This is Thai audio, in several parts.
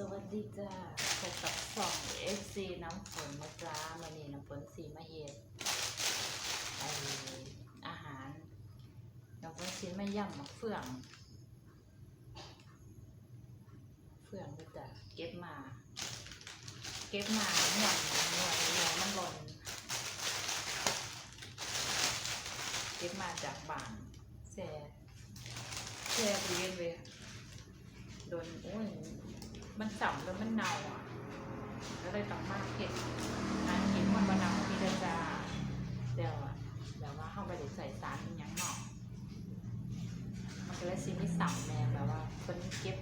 สวัสดีจ้าพบกับสอง FC น้ำฝนนะจ้ามานีน้ำฝนสีมะเฮ็ดไออาหารน้ำฝนสีมะย่ำมะเฟืองเฟืองนะจ้ะเก็บมา เก็บมาหน่วยหน่วยหน่วยมันหล่นเก็บมาจากบ้านแซ่แซ่บเรียนเวยโดนโอ้ย มันสับแล้วมันเน่าอะก็เลยต้องมาเก็บอันกินมันบะเน่าพี่เดอจ้าเดี๋ยวอะเดี๋ยวว่าเข้าไปเดี๋ยวใส่สารเป็นยังหนอกมันก็เลยซิมิสับแม่แบบว่าคนเก็บ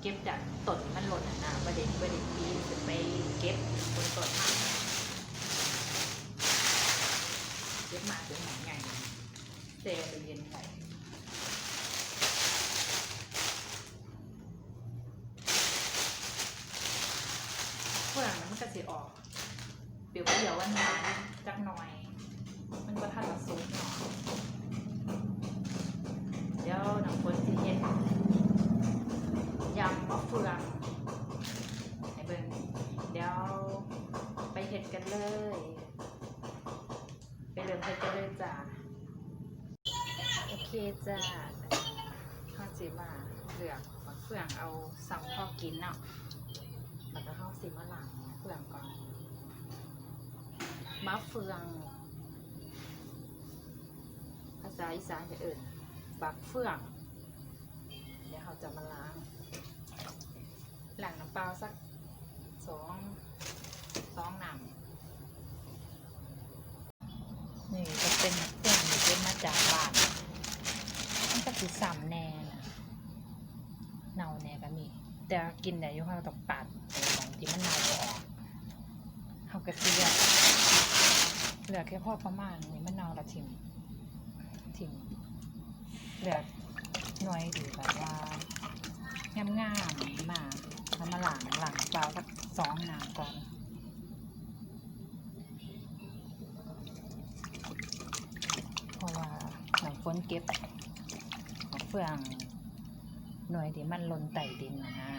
เก็บจากต้นมันหล่นอะนะประเด็นประเด็นปีนจะไปเก็บบนต้นมันเก็บมาเป็นหยังไงเซลล์เย็นใส่ เพื่อนมันก็ สิออก เปรี้ยวเดียวหวานหวานจักหน่อย มันก็ทันละซุปเนาะเดี๋ยวน้ำฝนสิเฮ็ดยำมะเฟืองให้เบิ่งเดี๋ยวไปเฮ็ดกันเลย ไปเริ่มเฮ็ดกันเลยจ้าโอเคจ้าข้าสิมาเลือกมะเฟืองเอาสำพอกินเนาะ แล้วก็เข้าสิมะหลังเฟืองก่อนมะเฟือง ภาษาอีสานจะเอิ่นบักเฟือง เดี๋ยวเราจะมาล้างหลังน้ำเปล่าสักสองสองน้ำนี่จะเป็นเฟืองที่เป็นมาจากบ้านมันก็คือซ้ำแน่นะเนาแน่ก็มี แต่กินได้อยู่เราต้องปัดของที่มันเน่าออกเขาก็เลือกเหลือแค่พอประมาณนี้มันเน่าและทิมทิมเหลือหน่อยดีแบบว่างามงามๆมาทำมาหลังหลังเปล่าสักสองน้ำก่อนเพราะว่าหลังฝนเก็บของเฟือง หน่วยที่มันหล่นไต่ดินนะฮะ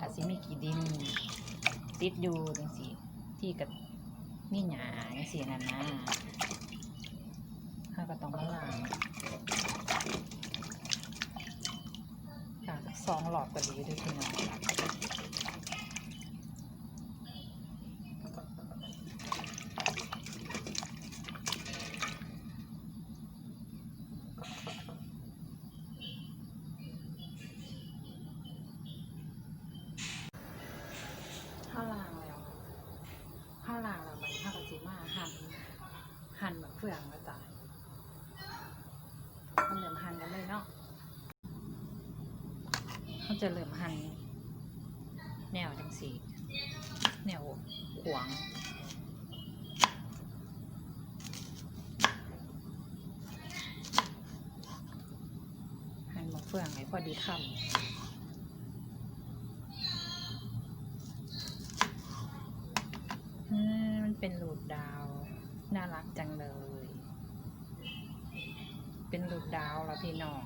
อาจสิมีกี่ดินติดอยู่จังสิที่กับมีหยาจังสินั่นนะข้าก็ต้องมาล้างตักสองหลอดก็ดีด้วยพี่น้องข้าวล้างแล้วข้าวล้างแล้วิมาหั่นหั่นแบบเฟืองแล้วจ้ะมันเริ่มหั่นกันเลยเนาะเขาจะเริ่มหั่นแนวจังสีแนวขวางหั่นมะเฟืองให้พอดีคำ เป็นรูดดาว น่ารักจังเลย เป็นรูดดาวแล้วพี่น้อง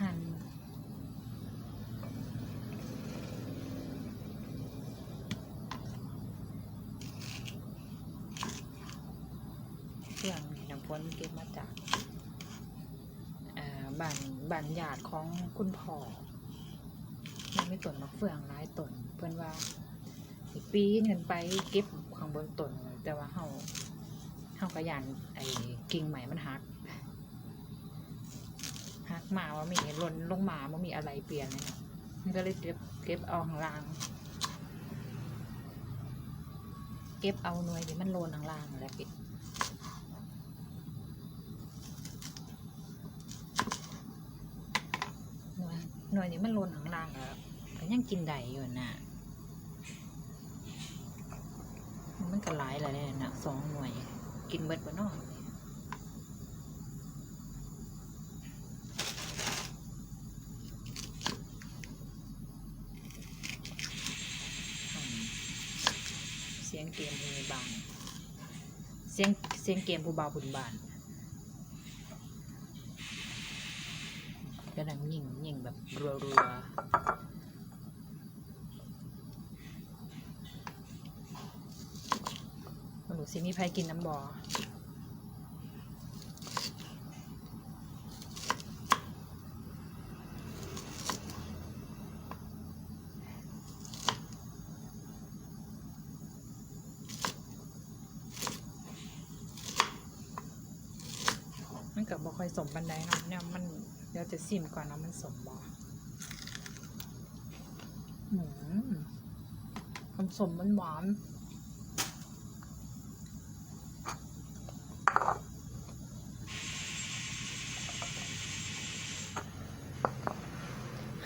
หันเครื่องน้ำพ้นเก็บมาจากบ้านบ้านญาติของคุณพ่อ มันไม่ต้นมะเฟืองหลายต้นเพื่อนว่าสิปีนกันไปเก็บข้างบนต้นแต่ว่าเฮาเฮากระยานไอ้กิ่งใหม่มันหักหักมาว่ามีหล่นลงมาว่ามีอะไรเปลี่ยนเลยนะมันก็เลยเก็บเก็บเอาข้างล่าง เก็บเอาหน่วยที่มันโลนข้างล่างแหละพี่หน่วยหน่วยนี้มันโลนข้างล่างอะก็ ยังกินได้อยู่นะมันก็หลายแล้วเนี่ยนะสองหน่วย กินเบิดบ่นอเสียงเกมผู้บานเสียงเสียงเกมผู้บ่าวบุญบานกำลังยิงยิงแบบรัวๆ หนูสิมีใครกินน้ำบอมันกับบ่ค่อยสมบันไดเนาะเนี่ยมันเดี๋ยวจะซิมก่อนเนาะมันสมบ่หืมความสมมันหวาน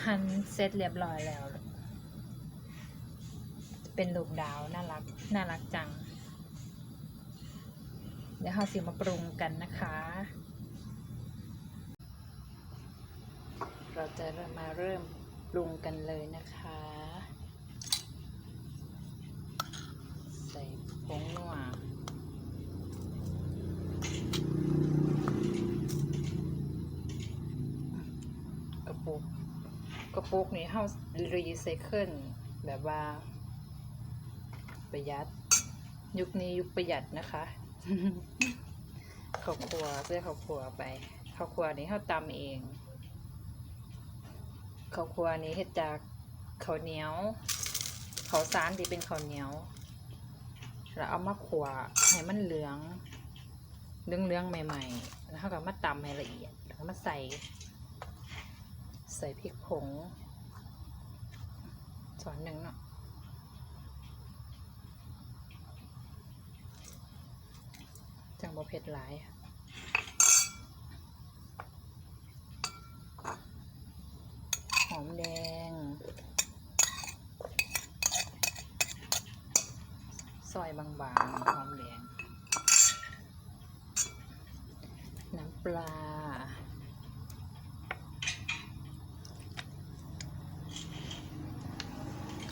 หั่น เสร็จเรียบร้อยแล้ว เป็นลูกดาวน่ารัก น่ารักจัง เดี๋ยวเราสิมาปรุงกันนะคะ เราจะมาเริ่มปรุงกันเลยนะคะ ใส่ผงนัวกระปุก กระปุกนี้เฮารีไซเคิลแบบว่า ประหยัด ยุคนี้ยุคประหยัดนะคะข้าวครัวเพื่อข้าวครัวไปข้าวครัวนี้เขาตำเองข้าวครัวนี้เฮ็ดจากข้าวเหนียวข้าวสารที่เป็นข้าวเหนียวแล้วเอามาขัวให้มันเหลืองเหลืองเลืองๆใหม่ๆ แล้วเขาก็มาตำให้ละเอียด แล้วก็มาใส่ ส่พริกผงส่วนหนึ่งเนาะจังบ่เผ็ดหลายหอมแดงซอยบางๆหอมแดงน้ำปลา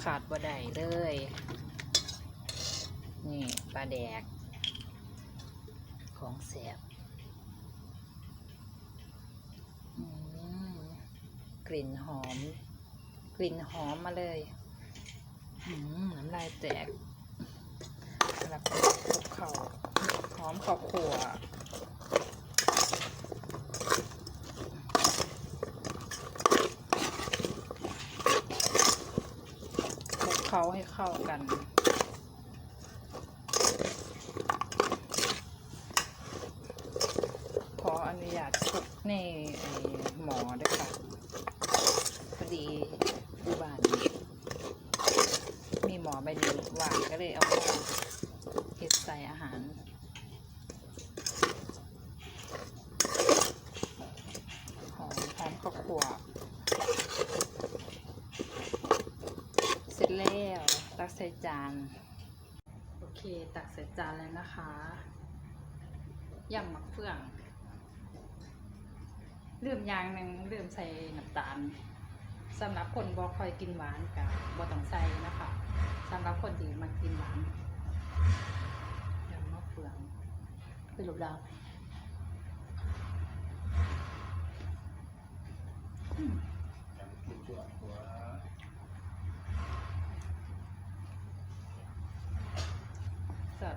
ขาดบ่ได้เลย นี่ปลาแดก ของแสบกลิ่นหอม กลิ่นหอมมาเลยน้ำลายแตกแล้วก็คลุกเข่าหอมข้าวขัวคลุก เคล้าให้เข้ากัน ขออนุญาตคุกในหมอด้วยค่ะ พอดีอยู่บ้านมีหมอใบนี้ว่างก็เลยเอามาเฮ็ดใส่อาหารหอมหอมข้าวคั่ว ร็จแล้ว ตักใส่จาน โอเค ตักใส่จานเลยนะคะยำมะเฟืองลืมอย่างหนึ่งลืมใส่น้ำตาลสำหรับคนบ่ค่อยกินหวานกับบ่ต้องใส่นะคะสำหรับคนที่มันกินหวานยำมะเฟืองเป็นรูปดาวอืม จัด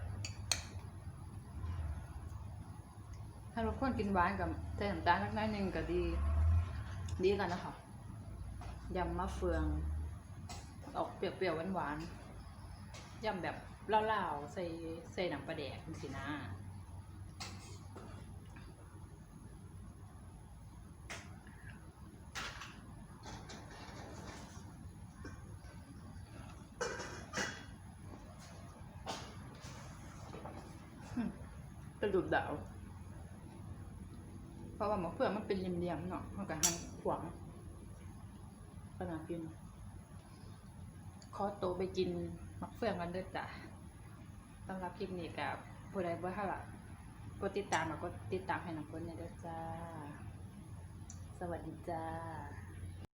ถ้าเราคนกินหวานกับใส่น้ำตาลสักน้อยหนึ่งก็ดี ดีกันนะคะยำมะเฟือง ออกเปรี้ยวๆหวานๆยำแบบเล่าๆใส่ใส่หนังปลาแดกสินะกระดูกดาว เพราะว่าหมะเฟืองมันเป็นเหลี่ยมๆเนาะมันก็หันขวางขนาดกินขอโตไปกินมะเฟืองกันเด้อจ้ะสำหรับคลิปนี้กับผู้ใดบ่ท่าไหร่กดติดตามแล้วก็ติดตามให้น้องคนเนี่ยเด้อจ้า สวัสดีจ้า